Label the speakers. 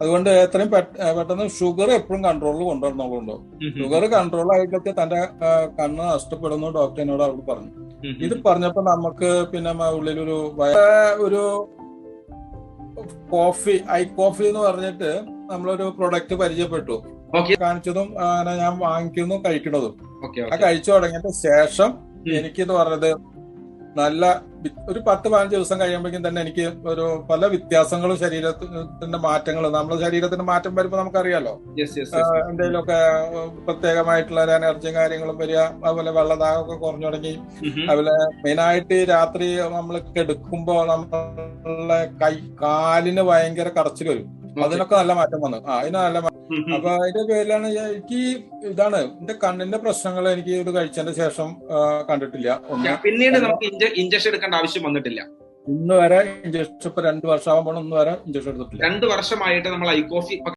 Speaker 1: അതുകൊണ്ട് എത്രയും പെട്ടെന്ന് ഷുഗർ എപ്പോഴും കൺട്രോളിൽ കൊണ്ടുവരണോളുണ്ടോ ഷുഗർ കൺട്രോൾ ആയിട്ടൊക്കെ തന്റെ കണ്ണ് നഷ്ടപ്പെടുന്നു ഡോക്ടർ എന്നോട് അവിടെ പറഞ്ഞു. ഇത് പറഞ്ഞപ്പോ നമുക്ക് പിന്നെ ഉള്ളിലൊരു ഒരു കോഫി ഐ കോഫി എന്ന് പറഞ്ഞിട്ട് നമ്മളൊരു പ്രൊഡക്റ്റ് പരിചയപ്പെട്ടു. കാണിച്ചതും അങ്ങനെ ഞാൻ വാങ്ങിക്കുന്നു കഴിക്കുന്നതും. ആ കഴിച്ചു തുടങ്ങിയതിന് ശേഷം എനിക്കിത് പറഞ്ഞത് നല്ല ഒരു പത്ത് പതിനഞ്ച് ദിവസം കഴിയുമ്പോഴേക്കും തന്നെ എനിക്ക് ഒരു പല വ്യത്യാസങ്ങളും ശരീരത്തിന്റെ മാറ്റങ്ങൾ നമ്മുടെ ശരീരത്തിന്റെ മാറ്റം വരുമ്പോൾ നമുക്കറിയാലോ. എന്തെങ്കിലുമൊക്കെ പ്രത്യേകമായിട്ടുള്ള എനർജിയും കാര്യങ്ങളും വരിക അതുപോലെ വെള്ളദാഹമൊക്കെ കുറഞ്ഞു തുടങ്ങി. അതുപോലെ മെയിനായിട്ട് രാത്രി നമ്മൾ കെടുക്കുമ്പോൾ നമ്മളെ കൈ കാലിന് ഭയങ്കര കടച്ചിൽ വരും. അതിനൊക്കെ നല്ല മാറ്റം വന്നു. ആ അതിന് നല്ല മാറ്റം അപ്പൊ അതിന്റെ പേരിലാണ് എനിക്ക് ഇതാണ് എന്റെ കണ്ണിന്റെ പ്രശ്നങ്ങൾ എനിക്ക് ഇത് കഴിച്ചതിന് ശേഷം കണ്ടിട്ടില്ല.
Speaker 2: പിന്നീട് നമുക്ക് ഇഞ്ചക്ഷൻ എടുക്കേണ്ട ആവശ്യം വന്നിട്ടില്ല.
Speaker 1: ഇന്ന് വരെ ഇഞ്ചക്ഷൻ ഇപ്പൊ രണ്ടു വർഷമാകുമ്പോൾ ഇന്ന് വരെ ഇഞ്ചക്ഷൻ എടുത്തിട്ടില്ല.
Speaker 2: രണ്ട് വർഷമായിട്ട് നമ്മൾ ഐ കോഫി